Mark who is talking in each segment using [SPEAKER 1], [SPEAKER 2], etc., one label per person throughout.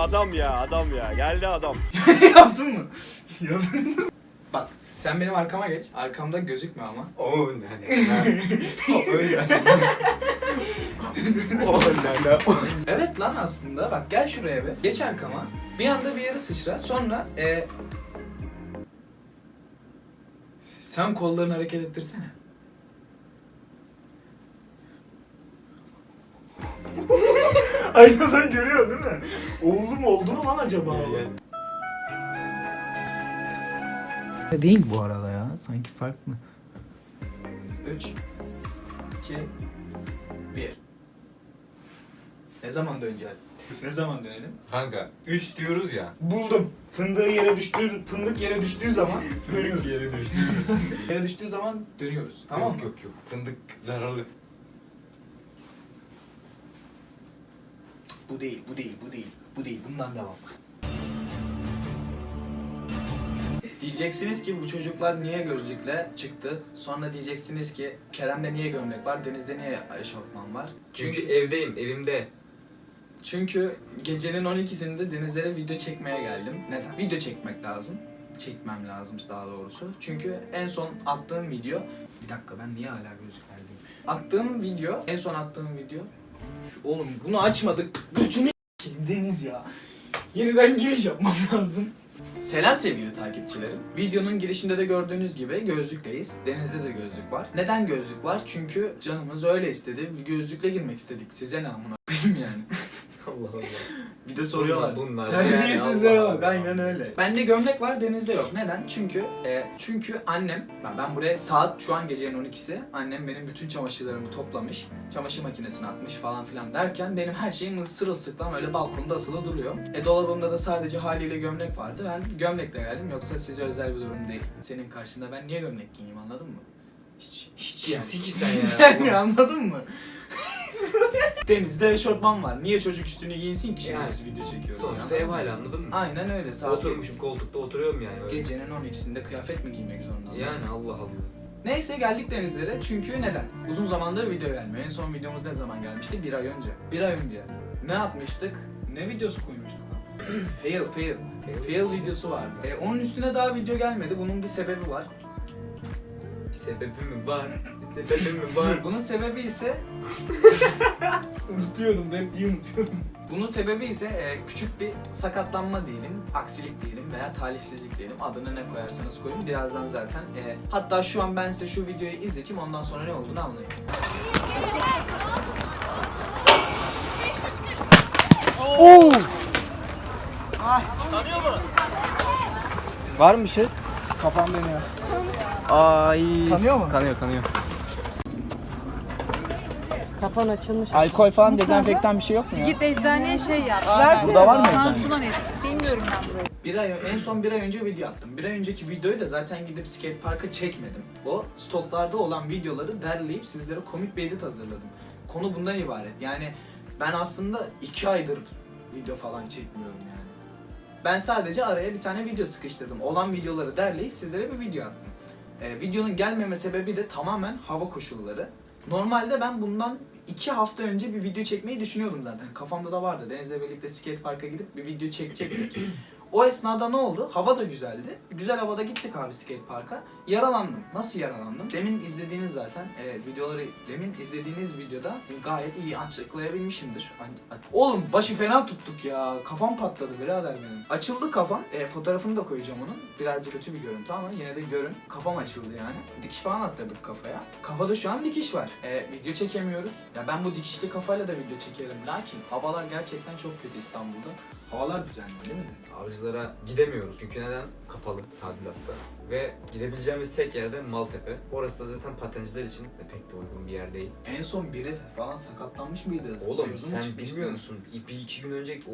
[SPEAKER 1] adam ya adam ya. Geldi adam.
[SPEAKER 2] Yaptın mı? Yaptın mı? Bak sen benim arkama geç. Arkamda gözükme ama.
[SPEAKER 3] Oo ne ne. O öyle.
[SPEAKER 1] O ne ne.
[SPEAKER 2] Evet lan aslında bak gel şuraya bir. Geç arkama. Bir anda bir yere sıçra. Sonra e... Sen kollarını hareket ettirsene. Aynadan görüyor değil mi? Oldu mu oldu mu lan acaba? Değil bu arada ya. Sanki farklı. 3 2 1 Ne zaman döneceğiz? ne zaman dönelim?
[SPEAKER 3] Kanka 3 diyoruz ya.
[SPEAKER 2] Buldum. Fındığı yere düştüğü, fındık yere düştüğü zaman dönüyoruz. yere düştü. yere düştüğü zaman dönüyoruz. Tamam mı?
[SPEAKER 3] Yok yok yok. Fındık zararlı.
[SPEAKER 2] Bu değil, bu değil, bu değil, bu değil. Bundan devam. Diyeceksiniz ki bu çocuklar niye gözlükle çıktı? Sonra diyeceksiniz ki Kerem'de niye gömlek var, Deniz'de niye eşofman var?
[SPEAKER 3] Çünkü evdeyim, evimde.
[SPEAKER 2] Çünkü gecenin 12'sinde denizlere video çekmeye geldim. Neden? Video çekmek lazım. Çekmem lazım daha doğrusu. Çünkü en son attığım video... Bir dakika ben niye hala gözlüklerdeyim? Attığım video, en son attığım video... Şu, oğlum bunu açmadık. S**eyim Deniz ya. Yeniden giriş yapmam lazım. Selam sevgili takipçilerim. Videonun girişinde de gördüğünüz gibi gözlükteyiz. Denizde de gözlük var. Neden gözlük var? Çünkü canımız öyle istedi. Gözlükle girmek istedik. Size ne amına yani.
[SPEAKER 3] Allah Allah.
[SPEAKER 2] Bir de soruyorlar.
[SPEAKER 3] Bunlar.
[SPEAKER 2] Terbiyesizlere bak aynen öyle. Bende gömlek var denizde yok. Neden? Çünkü e, çünkü annem ben, ben buraya saat şu an gecenin 12'si annem benim bütün çamaşırlarımı toplamış. Çamaşır makinesine atmış falan filan derken benim her şeyim sırılsıklam öyle balkonda asılı duruyor. E dolabımda da sadece haliyle gömlek vardı. Ben gömlekle geldim yoksa size özel bir durum değil. Senin karşında ben niye gömlek giyeyim anladın mı? Hiç, hiç yani.
[SPEAKER 3] Kimsin ki sen ya?
[SPEAKER 2] yani anladın mı? Denizde eşofman var. Niye çocuk üstünü giyinsin ki şimdi
[SPEAKER 3] Yani.
[SPEAKER 2] biz video çekiyoruz?
[SPEAKER 3] Sonuçta ev hali anladın mı?
[SPEAKER 2] Aynen öyle. Saat
[SPEAKER 3] Oturmuşum koltukta oturuyorum yani. Öyle.
[SPEAKER 2] Gecenin 12'sinde kıyafet mi giymek zorunda?
[SPEAKER 3] Yani Allah Allah.
[SPEAKER 2] Neyse geldik denizlere çünkü neden? Uzun zamandır video gelmiyor. En son videomuz ne zaman gelmişti? Bir ay önce. Bir ay önce. Ne atmıştık? Ne videosu koymuştuk lan? fail, fail. Fail videosu vardı. E, onun üstüne daha video gelmedi. Bunun bir sebebi var.
[SPEAKER 3] Bir sebebi mi var? Bir sebebi mi var?
[SPEAKER 2] Bunun sebebi ise... unutuyorum, repliği unutuyorum. Bunun sebebi ise e, küçük bir sakatlanma diyelim, aksilik diyelim veya talihsizlik diyelim. Adını ne koyarsanız koyun. Birazdan zaten. e, hatta şu an ben size şu videoyu izleteyim ondan sonra ne olduğunu anlayın.
[SPEAKER 4] Var mı bir şey? Kafam dönüyor. Ay.
[SPEAKER 2] Kanıyor mu?
[SPEAKER 4] Kanıyor kanıyor.
[SPEAKER 5] Kafan açılmış.
[SPEAKER 4] Alkol falan dezenfektan bir şey yok mu ya?
[SPEAKER 6] Git eczaneye şey yap.
[SPEAKER 4] Burada var mı eczane?
[SPEAKER 6] Pansuman et. Bilmiyorum ben burayı.
[SPEAKER 2] Bir ay en son bir ay önce video attım. Bir ay önceki videoyu da zaten gidip skate parka çekmedim. O stoklarda olan videoları derleyip sizlere komik bir edit hazırladım. Konu bundan ibaret. Yani ben aslında iki aydır video falan çekmiyorum yani. Ben sadece araya bir tane video sıkıştırdım. Olan videoları derleyip sizlere bir video attım. Ee, videonun gelmeme sebebi de tamamen hava koşulları. Normalde ben bundan iki hafta önce bir video çekmeyi düşünüyordum zaten. Kafamda da vardı. Deniz'le birlikte skate parka gidip bir video çekecektik. O esnada ne oldu? Hava da güzeldi. Güzel havada gittik abi skate parka. Yaralandım. Nasıl yaralandım? Demin izlediğiniz zaten e, videoları, demin izlediğiniz videoda gayet iyi açıklayabilmişimdir. Ay- ay- Oğlum başı fena tuttuk ya. Kafam patladı birader benim. Açıldı kafam. E, fotoğrafını da koyacağım onun. Birazcık kötü bir görüntü ama yine de görün. Kafam açıldı yani. Dikiş falan attırdık kafaya. Kafada şu an dikiş var. E, video çekemiyoruz. Ya ben bu dikişli kafayla da video çekerim. Lakin havalar gerçekten çok kötü İstanbul'da. Havalar düzenli değil mi?
[SPEAKER 3] Avcılara gidemiyoruz çünkü neden? Kapalı tadilatta. Ve gidebileceğimiz tek yerde Maltepe. Orası da zaten patenciler için de pek de uygun bir yer değil.
[SPEAKER 2] En son biri falan sakatlanmış mıydı?
[SPEAKER 3] Oğlum
[SPEAKER 2] Mevzu mu
[SPEAKER 3] sen
[SPEAKER 2] çıkmıştı?
[SPEAKER 3] bilmiyor musun? Bir, bir iki gün önce o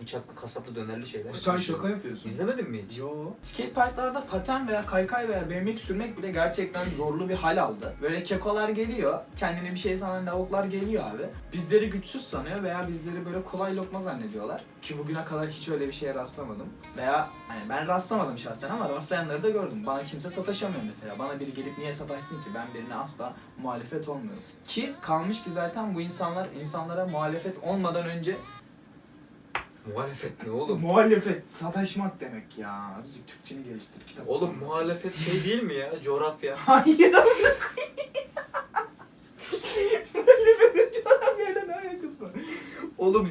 [SPEAKER 3] bıçaklı kasaplı dönerli şeyler.
[SPEAKER 2] Sen şaka yapıyorsun.
[SPEAKER 3] İzlemedin mi hiç?
[SPEAKER 2] Yo. Skate parklarda paten veya kaykay veya BMX sürmek bile gerçekten zorlu bir hal aldı. Böyle kekolar geliyor, kendine bir şey sanan lavuklar geliyor abi. Bizleri güçsüz sanıyor veya bizleri böyle kolay lokma zannediyorlar. Ki bugüne kadar hiç öyle bir şeye rastlamadım. Veya hani ben rastlamadım şahsen ama rastlayanları da gördüm. Bana kimse sataşamıyor mesela. Bana biri gelip niye sataşsın ki? Ben birine asla muhalefet olmuyorum. Ki kalmış ki zaten bu insanlar insanlara muhalefet olmadan önce
[SPEAKER 3] Muhalefet ne oğlum?
[SPEAKER 2] Muhalefet, sataşmak demek ya. Azıcık Türkçeni geliştir kitap.
[SPEAKER 3] Oğlum muhalefet şey değil mi ya? Coğrafya.
[SPEAKER 2] Hayır amına koyayım. Muhalefetin coğrafyayla ne alakası var?
[SPEAKER 3] Oğlum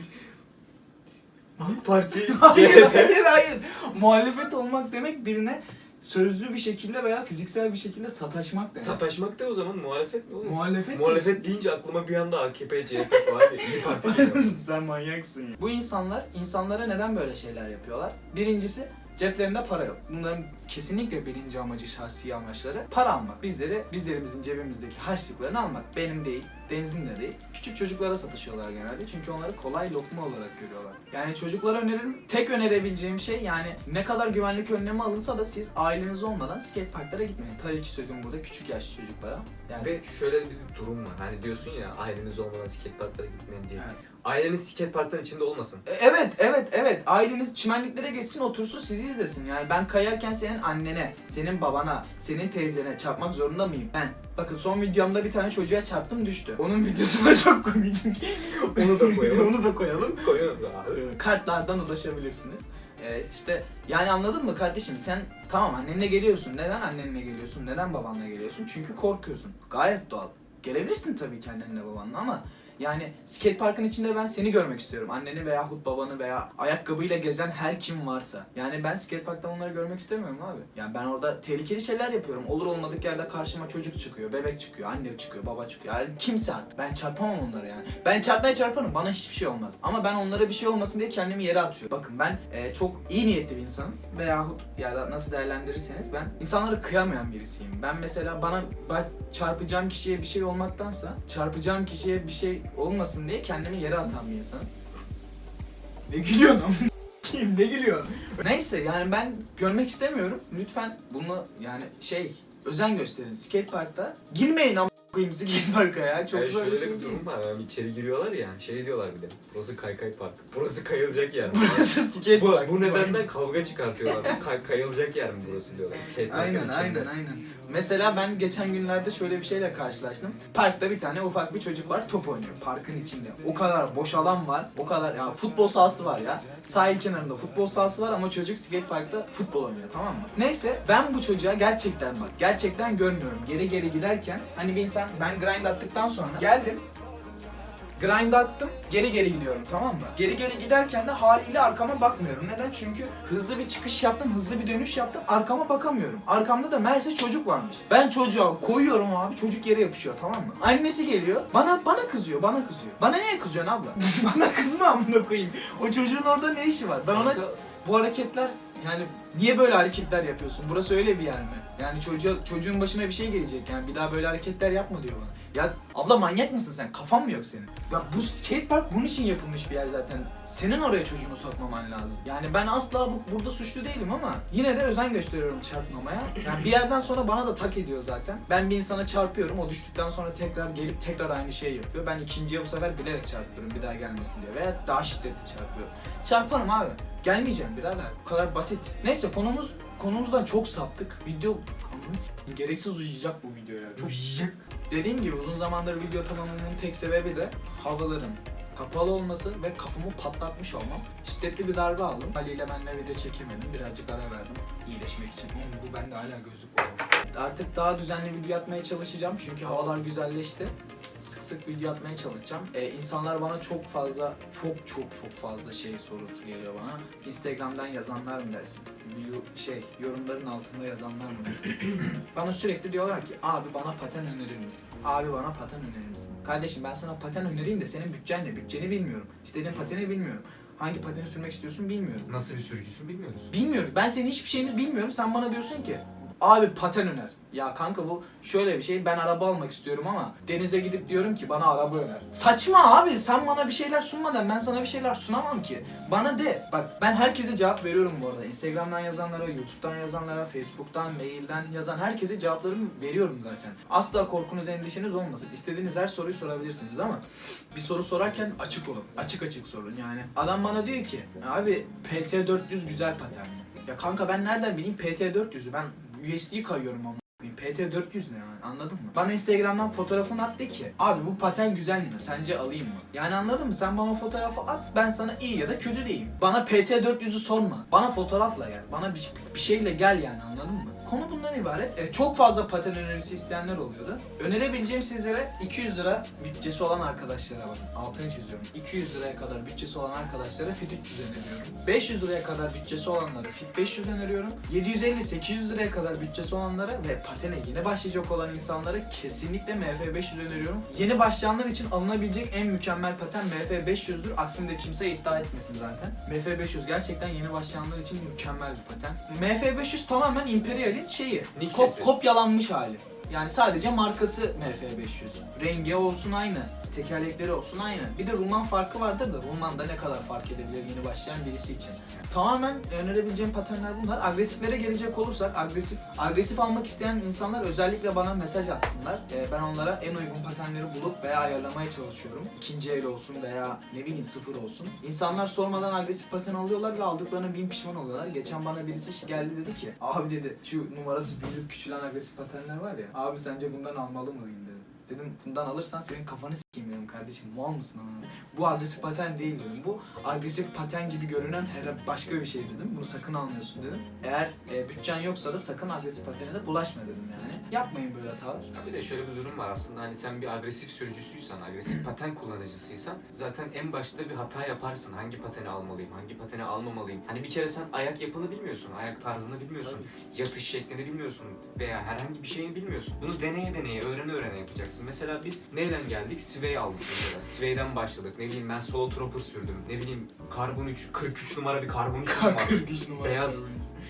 [SPEAKER 3] AK Parti,
[SPEAKER 2] Hayır,
[SPEAKER 3] CHP.
[SPEAKER 2] hayır, hayır. Muhalefet olmak demek birine sözlü bir şekilde veya fiziksel bir şekilde sataşmak demek.
[SPEAKER 3] Sataşmak da o zaman muhalefet mi oğlum?
[SPEAKER 2] Muhalefet
[SPEAKER 3] Muhalefet deyince aklıma bir anda AKP, CHP var ya İyi Parti geliyor.
[SPEAKER 2] Sen manyaksın ya. Bu insanlar insanlara neden böyle şeyler yapıyorlar? Birincisi ceplerinde para yok. Bunların kesinlikle birinci amacı şahsi amaçları para almak. Bizleri bizlerimizin cebimizdeki harçlıklarını almak. Benim değil, Deniz'in de değil. Küçük çocuklara satışıyorlar genelde çünkü onları kolay lokma olarak görüyorlar. Yani çocuklara öneririm. Tek önerebileceğim şey yani ne kadar güvenlik önlemi alınsa da siz aileniz olmadan skate parklara gitmeyin. Tabii ki sözüm burada küçük yaşlı çocuklara. Yani
[SPEAKER 3] Ve şöyle bir durum var. Hani diyorsun ya aileniz olmadan skateparklara gitmeyin diye.
[SPEAKER 2] Evet.
[SPEAKER 3] Aileniz skateparkların içinde olmasın.
[SPEAKER 2] E, Evet, evet, evet. Aileniz çimenliklere geçsin, otursun, sizi izlesin. Yani ben kayarken senin annene, senin babana, senin teyzene çarpmak zorunda mıyım? Ben. Bakın son videomda bir tane çocuğa çarptım düştü. Onun videosu da çok komik.
[SPEAKER 3] Onu da koyalım.
[SPEAKER 2] Onu da koyalım.
[SPEAKER 3] Koyun abi.
[SPEAKER 2] Ee, Kartlardan ulaşabilirsiniz. Ee, işte yani anladın mı kardeşim sen tamam annenle geliyorsun. Neden annenle geliyorsun? Neden babanla geliyorsun? Çünkü korkuyorsun. Gayet doğal. Gelebilirsin tabii ki annenle babanla ama yani skate parkın içinde ben seni görmek istiyorum. Anneni veyahut babanı veya ayakkabıyla gezen her kim varsa. Yani ben skate parkta onları görmek istemiyorum abi. Yani ben orada tehlikeli şeyler yapıyorum. Olur olmadık yerde karşıma çocuk çıkıyor, bebek çıkıyor, anne çıkıyor, baba çıkıyor. Yani kimse artık. Ben çarpamam onlara yani. Ben çarpmaya çarparım. Bana hiçbir şey olmaz. Ama ben onlara bir şey olmasın diye kendimi yere atıyorum. Bakın ben e, çok iyi niyetli bir insanım. Veyahut ya da nasıl değerlendirirseniz ben insanlara kıyamayan birisiyim. Ben mesela bana ben çarpacağım kişiye bir şey olmaktansa çarpacağım kişiye bir şey olmasın diye kendimi yere atan bir insanım. Ne gülüyorsun ama? Kim ne gülüyorsun? Neyse yani ben görmek istemiyorum. Lütfen bunu yani şey özen gösterin. Skate parkta girmeyin ama koyayım skate parka ya. Çok
[SPEAKER 3] Hayır,
[SPEAKER 2] zor
[SPEAKER 3] şöyle
[SPEAKER 2] bir şey
[SPEAKER 3] bir
[SPEAKER 2] değil.
[SPEAKER 3] durum var. Yani içeri giriyorlar ya. Şey diyorlar bir de. Burası kaykay park. Burası kayılacak yer.
[SPEAKER 2] Burası skate
[SPEAKER 3] bu,
[SPEAKER 2] park.
[SPEAKER 3] bu nedenden kavga çıkartıyorlar. Kay, kayılacak yer mi burası diyorlar. Skate
[SPEAKER 2] Aynen aynen aynen. Mesela ben geçen günlerde şöyle bir şeyle karşılaştım. Parkta bir tane ufak bir çocuk var top oynuyor parkın içinde. O kadar boş alan var. O kadar ya futbol sahası var ya. Sahil kenarında futbol sahası var ama çocuk skate parkta futbol oynuyor tamam mı? Neyse ben bu çocuğa gerçekten bak gerçekten görmüyorum. Geri geri giderken hani bir insan ben grind attıktan sonra geldim Grind attım, geri geri gidiyorum tamam mı? Geri geri giderken de haliyle arkama bakmıyorum. Neden? Çünkü hızlı bir çıkış yaptım, hızlı bir dönüş yaptım. Arkama bakamıyorum. Arkamda da meğerse çocuk varmış. Ben çocuğa koyuyorum abi, çocuk yere yapışıyor tamam mı? Annesi geliyor, bana bana kızıyor, bana kızıyor. Bana niye kızıyorsun abla? bana kızma amına koyayım. O çocuğun orada ne işi var? Ben ona bu hareketler yani niye böyle hareketler yapıyorsun? Burası öyle bir yer mi? Yani çocuğa, çocuğun başına bir şey gelecek yani bir daha böyle hareketler yapma diyor bana. Ya abla manyak mısın sen? Kafan mı yok senin? Ya bu skate park bunun için yapılmış bir yer zaten. Senin oraya çocuğunu sokmaman lazım. Yani ben asla bu, burada suçlu değilim ama yine de özen gösteriyorum çarpmamaya. Yani bir yerden sonra bana da tak ediyor zaten. Ben bir insana çarpıyorum, o düştükten sonra tekrar gelip tekrar aynı şeyi yapıyor. Ben ikinciye bu sefer bilerek çarpıyorum bir daha gelmesin diye veya daha şiddetli çarpıyorum. Çarparım abi. Gelmeyeceğim birader. Bu kadar basit. Neyse konumuz konumuzdan çok saptık. Video Ananı gereksiz uzayacak bu video ya. Çok uzayacak. Dediğim gibi uzun zamandır video tamamlamamın tek sebebi de havaların kapalı olması ve kafamı patlatmış olmam. Şiddetli bir darbe aldım. Haliyle benle video çekemedim. Birazcık ara verdim iyileşmek için. Oğlum bu bende hala gözlük var. Artık daha düzenli video atmaya çalışacağım çünkü havalar güzelleşti. Sık sık video atmaya çalışacağım. Ee, insanlar bana çok fazla, çok çok çok fazla şey sorusu geliyor bana. Instagram'dan yazanlar mı dersin? Şey, yorumların altında yazanlar mı dersin? bana sürekli diyorlar ki abi bana paten önerir misin? Abi bana paten önerir misin? Kardeşim ben sana paten önereyim de senin bütçen ne? Bütçeni bilmiyorum. İstediğin pateni bilmiyorum. Hangi pateni sürmek istiyorsun bilmiyorum.
[SPEAKER 3] Nasıl bir sürücüsün bilmiyoruz.
[SPEAKER 2] Bilmiyorum. Ben senin hiçbir şeyini bilmiyorum. Sen bana diyorsun ki abi paten öner. Ya kanka bu şöyle bir şey. Ben araba almak istiyorum ama denize gidip diyorum ki bana araba öner. Saçma abi. Sen bana bir şeyler sunmadan ben sana bir şeyler sunamam ki. Bana de. Bak ben herkese cevap veriyorum bu arada. Instagram'dan yazanlara, YouTube'dan yazanlara, Facebook'tan, mailden yazan herkese cevaplarımı veriyorum zaten. Asla korkunuz, endişeniz olmasın. İstediğiniz her soruyu sorabilirsiniz ama bir soru sorarken açık olun. Açık açık sorun yani. Adam bana diyor ki abi PT400 güzel paten? Ya kanka ben nereden bileyim PT400'ü? Ben USD kayıyorum ama. Koyayım. PT 400 ne yani anladın mı? Bana Instagram'dan fotoğrafını at de ki abi bu paten güzel mi? Sence alayım mı? Yani anladın mı? Sen bana fotoğrafı at ben sana iyi ya da kötü diyeyim. Bana PT 400'ü sorma. Bana fotoğrafla gel. Bana bir, bir şeyle gel yani anladın mı? Konu bundan ibaret. E, çok fazla paten önerisi isteyenler oluyordu. Önerebileceğim sizlere 200 lira bütçesi olan arkadaşlara bakın. Altını çiziyorum. 200 liraya kadar bütçesi olan arkadaşlara Fit 300 öneriyorum. 500 liraya kadar bütçesi olanlara Fit 500 öneriyorum. 750-800 liraya kadar bütçesi olanlara ve patene yeni başlayacak olan insanlara kesinlikle MF 500 öneriyorum. Yeni başlayanlar için alınabilecek en mükemmel paten MF 500'dür. Aksinde kimse iddia etmesin zaten. MF 500 gerçekten yeni başlayanlar için mükemmel bir paten. MF 500 tamamen Imperial'in şeyi. Kop- kopyalanmış hali. Yani sadece markası MF 500. Rengi olsun aynı. Tekerlekleri olsun aynı. Bir de Ruman farkı vardır da Ruman da ne kadar fark edebilir yeni başlayan birisi için. Tamamen önerebileceğim patenler bunlar. Agresiflere gelecek olursak agresif agresif almak isteyen insanlar özellikle bana mesaj atsınlar. Ee, ben onlara en uygun patenleri bulup veya ayarlamaya çalışıyorum. İkinci el olsun veya ne bileyim sıfır olsun. İnsanlar sormadan agresif paten alıyorlar ve aldıklarına bin pişman oluyorlar. Geçen bana birisi geldi dedi ki abi dedi şu numarası büyük küçülen agresif patenler var ya abi sence bundan almalı mıyım. Dedim bundan alırsan senin kafanı s**eyim dedim kardeşim mal mısın ama. Bu agresif paten değil dedim. Bu agresif paten gibi görünen her başka bir şey dedim. Bunu sakın almıyorsun dedim. Eğer e, bütçen yoksa da sakın agresif patene de bulaşma dedim yani. Yapmayın böyle hatalar.
[SPEAKER 3] Ya bir de şöyle bir durum var aslında hani sen bir agresif sürücüsüysen, agresif paten kullanıcısıysan zaten en başta bir hata yaparsın. Hangi pateni almalıyım, hangi pateni almamalıyım. Hani bir kere sen ayak yapını bilmiyorsun, ayak tarzını bilmiyorsun, yatış şeklini bilmiyorsun veya herhangi bir şeyini bilmiyorsun. Bunu deneye deneye, öğrene öğrene yapacaksın. Mesela biz neyle geldik? Sway aldık mesela. Sway'den başladık. Ne bileyim ben Solo Trooper sürdüm. Ne bileyim Karbon 3, 43 numara bir Karbon 3 var. Beyaz.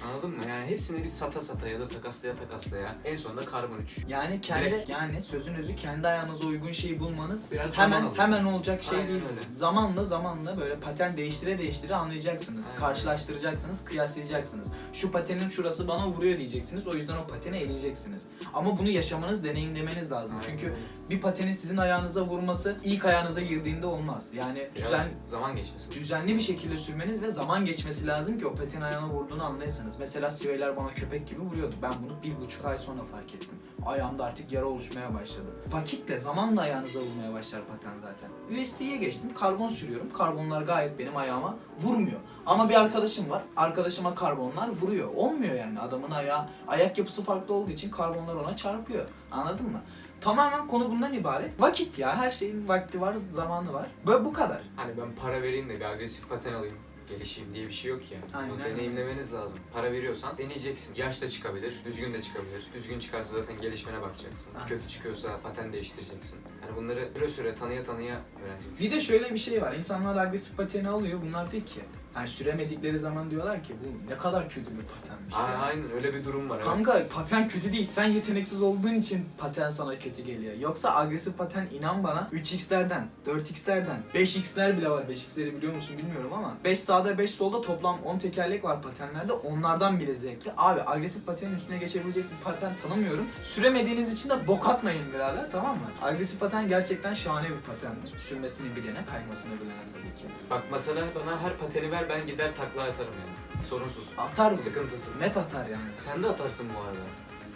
[SPEAKER 3] Anladın mı? Yani hepsini biz sata sata ya da takaslaya takaslaya en sonunda Karbon 3.
[SPEAKER 2] Yani kendi
[SPEAKER 3] Direkt.
[SPEAKER 2] yani sözün özü kendi ayağınıza uygun şeyi bulmanız
[SPEAKER 3] Biraz
[SPEAKER 2] hemen
[SPEAKER 3] zaman alıyor.
[SPEAKER 2] hemen olacak şey
[SPEAKER 3] Aynen
[SPEAKER 2] değil.
[SPEAKER 3] öyle.
[SPEAKER 2] Zamanla zamanla böyle paten değiştire değiştire anlayacaksınız.
[SPEAKER 3] Aynen.
[SPEAKER 2] Karşılaştıracaksınız, kıyaslayacaksınız. Şu patenin şurası bana vuruyor diyeceksiniz. O yüzden o pateni eleyeceksiniz. Ama bunu yaşamanız, deneyimlemeniz lazım.
[SPEAKER 3] Aynen
[SPEAKER 2] Çünkü
[SPEAKER 3] öyle.
[SPEAKER 2] bir patenin sizin ayağınıza vurması ilk ayağınıza girdiğinde olmaz. Yani
[SPEAKER 3] Biraz
[SPEAKER 2] düzen
[SPEAKER 3] zaman geçmesi.
[SPEAKER 2] düzenli bir şekilde sürmeniz ve zaman geçmesi lazım ki o paten ayağına vurduğunu anlayasınız. Mesela Siveyler bana köpek gibi vuruyordu. Ben bunu bir buçuk ay sonra fark ettim. Ayağımda artık yara oluşmaya başladı. Vakitle, zamanla ayağınıza vurmaya başlar paten zaten. USD'ye geçtim, karbon sürüyorum. Karbonlar gayet benim ayağıma vurmuyor. Ama bir arkadaşım var, arkadaşıma karbonlar vuruyor. Olmuyor yani adamın ayağı, ayak yapısı farklı olduğu için karbonlar ona çarpıyor. Anladın mı? Tamamen konu bundan ibaret. Vakit ya, her şeyin vakti var, zamanı var. Böyle bu kadar.
[SPEAKER 3] Hani ben para vereyim de bir agresif paten alayım gelişeyim diye bir şey yok ya.
[SPEAKER 2] Aynen.
[SPEAKER 3] Bunu deneyimlemeniz lazım. Para veriyorsan deneyeceksin. Yaş da çıkabilir, düzgün de çıkabilir. Düzgün çıkarsa zaten gelişmene bakacaksın.
[SPEAKER 2] Aynen.
[SPEAKER 3] Kötü çıkıyorsa paten değiştireceksin. Yani bunları süre süre tanıya tanıya öğreneceksin.
[SPEAKER 2] Bir de şöyle bir şey var. İnsanlar agresif pateni alıyor. Bunlar değil ki. Yani süremedikleri zaman diyorlar ki bu ne kadar kötü bir patenmiş.
[SPEAKER 3] Aa,
[SPEAKER 2] ya.
[SPEAKER 3] aynen öyle bir durum var. evet.
[SPEAKER 2] Kanka paten kötü değil. Sen yeteneksiz olduğun için paten sana kötü geliyor. Yoksa agresif paten inan bana 3x'lerden, 4x'lerden, 5x'ler bile var. 5x'leri biliyor musun bilmiyorum ama 5 sağda 5 solda toplam 10 tekerlek var patenlerde. Onlardan bile zevkli. Abi agresif patenin üstüne geçebilecek bir paten tanımıyorum. Süremediğiniz için de bok atmayın birader tamam mı? Agresif paten gerçekten şahane bir patendir. Sürmesini bilene, kaymasını bilene tabii ki.
[SPEAKER 3] Bak mesela bana her pateni ver ben gider takla atarım yani. Sorunsuz.
[SPEAKER 2] Atar mı?
[SPEAKER 3] Sıkıntısız.
[SPEAKER 2] Net atar yani.
[SPEAKER 3] Sen de atarsın bu arada.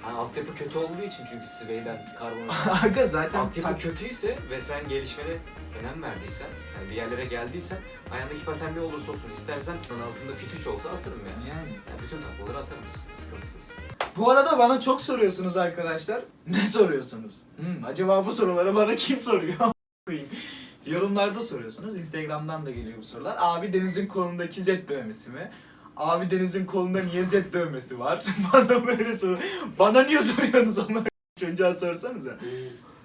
[SPEAKER 3] Hani altyapı kötü olduğu için çünkü Sway'den karbon
[SPEAKER 2] Aga zaten
[SPEAKER 3] altyapı
[SPEAKER 2] tak-
[SPEAKER 3] kötüyse ve sen gelişmene önem verdiysen, yani bir yerlere geldiysen ayağındaki paten ne olursa olsun istersen altında fit 3 olsa atarım yani.
[SPEAKER 2] yani.
[SPEAKER 3] yani bütün taklaları atarım sıkıntısız.
[SPEAKER 2] Bu arada bana çok soruyorsunuz arkadaşlar. Ne soruyorsunuz? Hmm, acaba bu soruları bana kim soruyor? Yorumlarda soruyorsunuz. Instagram'dan da geliyor bu sorular. Abi Deniz'in kolundaki Z dövmesi mi? Abi Deniz'in kolunda niye Z dövmesi var? bana böyle soru. Bana niye soruyorsunuz onları? Çocuğa sorsanıza.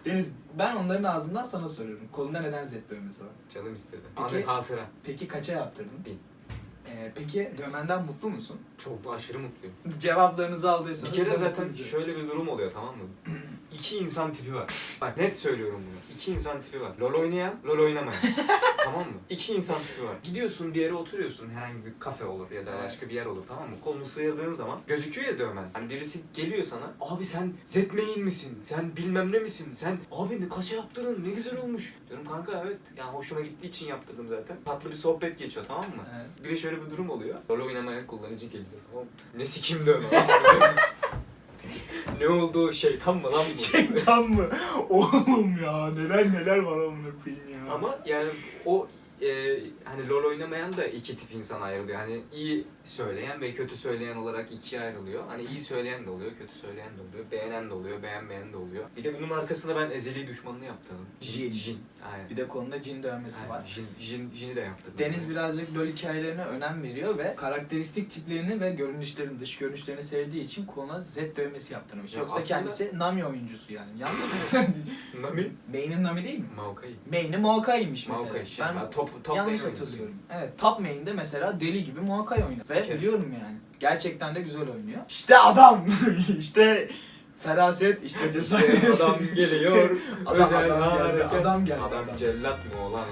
[SPEAKER 2] Deniz ben onların ağzından sana soruyorum. Kolunda neden Z dövmesi var?
[SPEAKER 3] Canım istedi.
[SPEAKER 2] Peki.
[SPEAKER 3] Abi hatıra.
[SPEAKER 2] Peki kaça yaptırdın?
[SPEAKER 3] Bin.
[SPEAKER 2] Ee, peki dövmenden mutlu musun?
[SPEAKER 3] Çok aşırı mutluyum.
[SPEAKER 2] Cevaplarınızı aldıysanız
[SPEAKER 3] Bir kere zaten şöyle bir durum oluyor tamam mı? İki insan tipi var. Bak net söylüyorum bunu. İki insan tipi var. LoL oynayan, LoL oynamayan. tamam mı? İki insan tipi var. Gidiyorsun bir yere oturuyorsun. Herhangi bir kafe olur ya da başka bir yer olur tamam mı? Kolunu sıyırdığın zaman gözüküyor ya dövmen. Hani birisi geliyor sana. Abi sen Zetmeyin misin? Sen bilmem ne misin? Sen abi ne kaça yaptırdın? Ne güzel olmuş. Diyorum kanka evet. Yani hoşuma gittiği için yaptırdım zaten. Tatlı bir sohbet geçiyor tamam mı?
[SPEAKER 2] Evet.
[SPEAKER 3] Bir de şöyle bir durum oluyor. LoL oynamayan kullanıcı geliyor tamam mı? Ne sikim dövme. ne oldu? Şeytan mı lan bu?
[SPEAKER 2] Şeytan mı? Oğlum ya neler neler var amına koyayım ya.
[SPEAKER 3] Ama yani o e, hani LoL oynamayan da iki tip insan ayrılıyor. Hani iyi söyleyen ve kötü söyleyen olarak ikiye ayrılıyor. Hani iyi söyleyen de oluyor, kötü söyleyen de oluyor, beğenen de oluyor, beğenmeyen de oluyor. Bir de bunun arkasında ben ezeli düşmanlığı yaptım.
[SPEAKER 2] Jin.
[SPEAKER 3] Jin. Aynen.
[SPEAKER 2] Bir de konuda cin dövmesi
[SPEAKER 3] Aynen.
[SPEAKER 2] var.
[SPEAKER 3] Jin, Jin, Jin'i de yaptım.
[SPEAKER 2] Deniz birazcık LoL hikayelerine önem veriyor ve karakteristik tiplerini ve görünüşlerini, dış görünüşlerini sevdiği için koluna Z dövmesi yaptırmış.
[SPEAKER 3] Ya
[SPEAKER 2] Yoksa
[SPEAKER 3] aslında-
[SPEAKER 2] kendisi Nami oyuncusu yani. Yanlış mı?
[SPEAKER 3] Nami?
[SPEAKER 2] Main'in Nami değil mi?
[SPEAKER 3] Maokai.
[SPEAKER 2] Main'i Maokai'ymiş mesela.
[SPEAKER 3] Maokai şey.
[SPEAKER 2] ben
[SPEAKER 3] Ben top, top
[SPEAKER 2] yanlış
[SPEAKER 3] lane
[SPEAKER 2] hatırlıyorum. Evet, top main'de mesela deli gibi Maokai oynar. Ve
[SPEAKER 3] Sikerim.
[SPEAKER 2] biliyorum yani. Gerçekten de güzel oynuyor. İşte adam! işte feraset, işte cesaret.
[SPEAKER 3] İşte adam geliyor.
[SPEAKER 2] Adam-
[SPEAKER 3] özel
[SPEAKER 2] adam geldi,
[SPEAKER 3] hareket.
[SPEAKER 2] adam geldi,
[SPEAKER 3] Adam
[SPEAKER 2] adam.
[SPEAKER 3] cellat mı ama?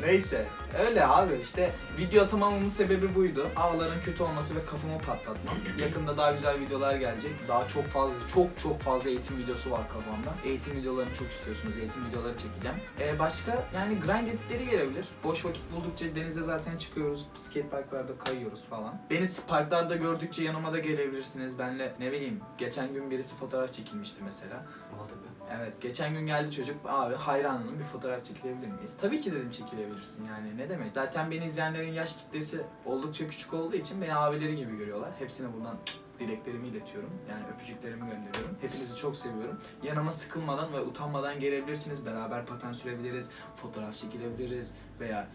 [SPEAKER 2] Neyse. Öyle abi işte video atamamamın sebebi buydu. Havaların kötü olması ve kafamı patlatmam. Yakında daha güzel videolar gelecek. Daha çok fazla, çok çok fazla eğitim videosu var kafamda. Eğitim videolarını çok istiyorsunuz. Eğitim videoları çekeceğim. Ee, başka yani grind editleri gelebilir. Boş vakit buldukça denize zaten çıkıyoruz. Skate parklarda kayıyoruz falan. Beni parklarda gördükçe yanıma da gelebilirsiniz. Benle ne bileyim geçen gün birisi fotoğraf çekilmişti mesela.
[SPEAKER 3] Maltepe.
[SPEAKER 2] Evet, geçen gün geldi çocuk, abi hayranının bir fotoğraf çekilebilir miyiz? Tabii ki dedim çekilebilirsin yani, ne demek? Zaten beni izleyenlerin yaş kitlesi oldukça küçük olduğu için beni abileri gibi görüyorlar. Hepsine buradan dileklerimi iletiyorum. Yani öpücüklerimi gönderiyorum. Hepinizi çok seviyorum. Yanıma sıkılmadan ve utanmadan gelebilirsiniz. Beraber paten sürebiliriz, fotoğraf çekilebiliriz veya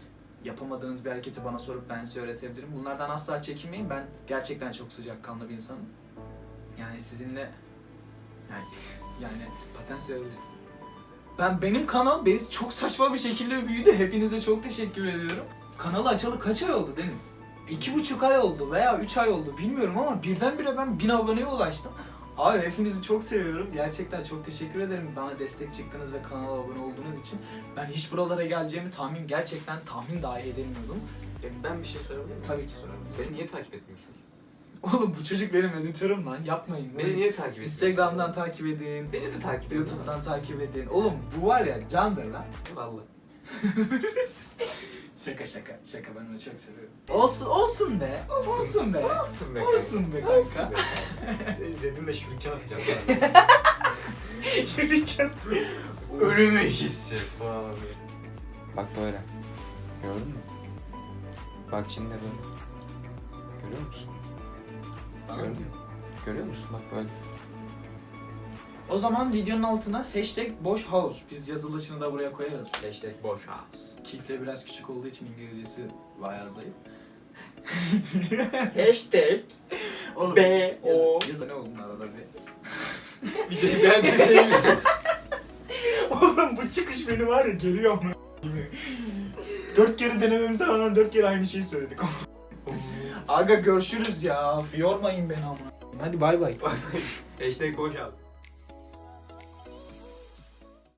[SPEAKER 2] yapamadığınız bir hareketi bana sorup ben size öğretebilirim. Bunlardan asla çekinmeyin. Ben gerçekten çok sıcakkanlı bir insanım. Yani sizinle yani yani paten sürebiliriz. Ben benim kanal beni çok saçma bir şekilde büyüdü. Hepinize çok teşekkür ediyorum. Kanalı açalı kaç ay oldu Deniz? İki buçuk ay oldu veya üç ay oldu bilmiyorum ama birdenbire ben bin aboneye ulaştım. Abi hepinizi çok seviyorum. Gerçekten çok teşekkür ederim bana destek çıktınız ve kanala abone olduğunuz için. Ben hiç buralara geleceğimi tahmin gerçekten tahmin dahi edemiyordum.
[SPEAKER 3] E, ben bir şey sorabilir miyim?
[SPEAKER 2] Tabii ki sorabilirsiniz.
[SPEAKER 3] Beni niye takip etmiyorsun?
[SPEAKER 2] Oğlum bu çocuk benim editörüm lan yapmayın.
[SPEAKER 3] Beni niye takip etmiyorsun?
[SPEAKER 2] Instagram'dan takip edin.
[SPEAKER 3] Beni de takip et.
[SPEAKER 2] YouTube'dan takip edin. Oğlum bu var ya candır lan.
[SPEAKER 3] Vallahi.
[SPEAKER 2] Şaka şaka. Şaka ben onu çok seviyorum. Olsun olsun be. Olsun, be.
[SPEAKER 3] Olsun be
[SPEAKER 2] Olsun be kanka.
[SPEAKER 3] Olsun be kanka. İzledim de şuriken atacağım sana.
[SPEAKER 2] Gelirken ölümü his.
[SPEAKER 3] Hisset falan.
[SPEAKER 4] Bak böyle. Gördün mü? Bak şimdi böyle. Görüyor musun? Gördün mü? Görüyor musun? Bak böyle.
[SPEAKER 2] O zaman videonun altına hashtag boş house. Biz yazılışını da buraya koyarız.
[SPEAKER 3] Hashtag boş house.
[SPEAKER 2] Kitle biraz küçük olduğu için İngilizcesi bayağı zayıf.
[SPEAKER 3] Hashtag
[SPEAKER 2] Oğlum,
[SPEAKER 3] B,
[SPEAKER 2] yaz-
[SPEAKER 3] O.
[SPEAKER 2] Yaz, ne oldun arada bir.
[SPEAKER 3] bir de ben de sevmiyorum.
[SPEAKER 2] Oğlum bu çıkış beni var ya geliyor mu? dört kere denememize rağmen dört kere aynı şeyi söyledik. Aga görüşürüz ya. Yormayın beni ama. Hadi bay bay.
[SPEAKER 3] Hashtag boş house.